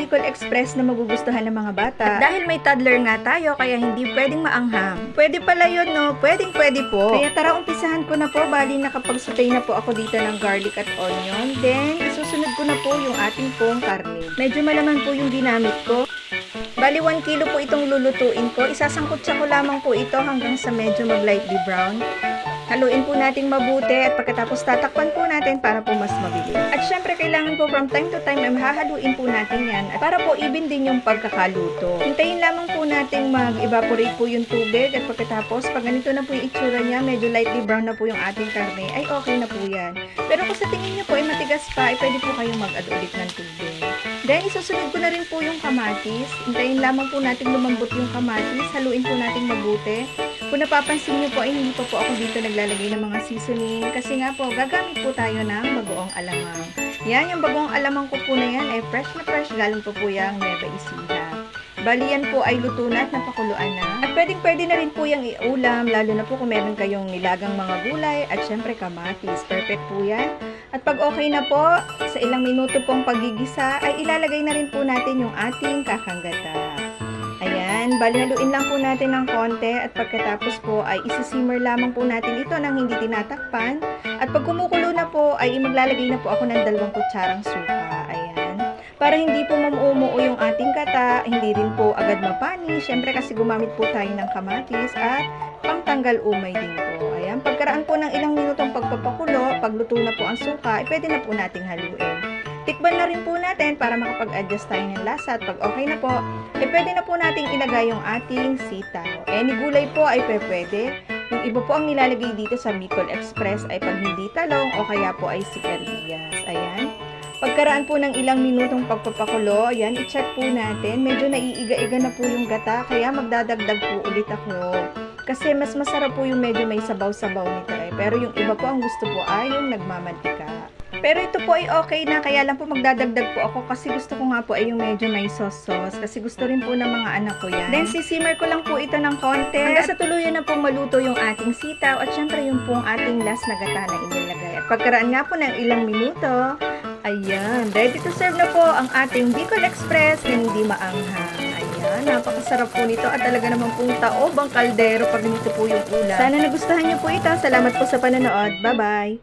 Bicol Express na magugustuhan ng mga bata. At dahil may toddler nga tayo, kaya hindi pwedeng maanghang. Pwede pala yun, no? Pwedeng pwede po. Kaya tara, umpisahan ko na po. Bali, nakapag-sautay na po ako dito ng garlic at onion. Then, isusunod ko na po yung ating pong karne. Medyo malaman po yung ginamit ko. Bali, 1 kilo po itong lulutuin ko. Isasangkutsa ko lamang po ito hanggang sa medyo mag-lightly brown. Haluin po natin mabuti at pagkatapos tatakpan po natin para po mas mabilis. At syempre kailangan po from time to time ay hahaluin po natin yan at para po even din yung pagkakaluto. Hintayin lamang po natin mag-evaporate po yung tubig at pagkatapos pag ganito na po yung itsura niya, medyo lightly brown na po yung ating karne, ay okay na po yan. Pero kung sa tingin niyo po ay matigas pa, ay pwede po kayong mag-add ulit ng tubig. Then, isusunod ko na rin po yung kamatis. Hintayin lamang po natin lumambot yung kamatis. Haluin po natin mabuti. Kung napapansin niyo po ay hindi pa po ako dito naglalagay ng mga seasoning kasi nga po gagamit po tayo ng bagoong alamang. Yan, yung bagoong alamang ko po na yan ay fresh na fresh galing po po yung Nueva Ecija. Bali yan po ay luto na at napakuluan na. At pwedeng pwede na rin po yung iulam, lalo na po kung meron kayong nilagang mga gulay at syempre kamatis. Perfect po yan. At pag okay na po, sa ilang minuto pong pagigisa, ay ilalagay na rin po natin yung ating kakanggata. Ayan, bali haluin lang po natin ng konti at pagkatapos po ay isisimmer lamang po natin ito nang hindi tinatakpan. At pag kumukulo na po ay maglalagay na po ako ng dalawang kutsarang suka. Ayan. Para hindi po mamumuo yung ating kata, hindi rin po agad mapani. Siyempre kasi gumamit po tayo ng kamatis at pangtanggal umay din po. Ayan, pagkaraan po ng ilang minutong pagpapakulo, pagluto na po ang suka, ay pwede na po nating haluin. Tikban na rin po natin para makapag-adjust tayo ng lasa at pag okay na po, eh pwede na po nating ilagay yung ating sitaw. Any gulay po ay pwede. Yung iba po ang nilalagay dito sa Bicol Express ay pag hindi talong o kaya po ay sigarilyas. Ayan. Pagkaraan po ng ilang minutong pagpapakulo, ayan, i-check po natin. Medyo naiiga-iga na po yung gata, kaya magdadagdag po ulit ako. Kasi mas masarap po yung medyo may sabaw-sabaw nito eh. Pero yung iba po ang gusto po ay yung nagmamantika. Pero ito po ay okay na, kaya lang po magdadagdag po ako kasi gusto ko nga po ay yung medyo may sauce-sauce. Kasi gusto rin po ng mga anak ko yan. Then sisimmer ko lang po ito ng konti. Hanggang sa tuluyan na pong maluto yung ating sitaw at syempre yung pong ating last na gata na inilagay. At pagkaraan nga po ng ilang minuto, ayan, ready to serve na po ang ating Bicol Express na hindi maanghang. Ayan, napakasarap po nito at talaga naman pong taob ang kaldero pag ganito po yung ulam. Sana nagustuhan niyo po ito. Salamat po sa panonood. Bye-bye!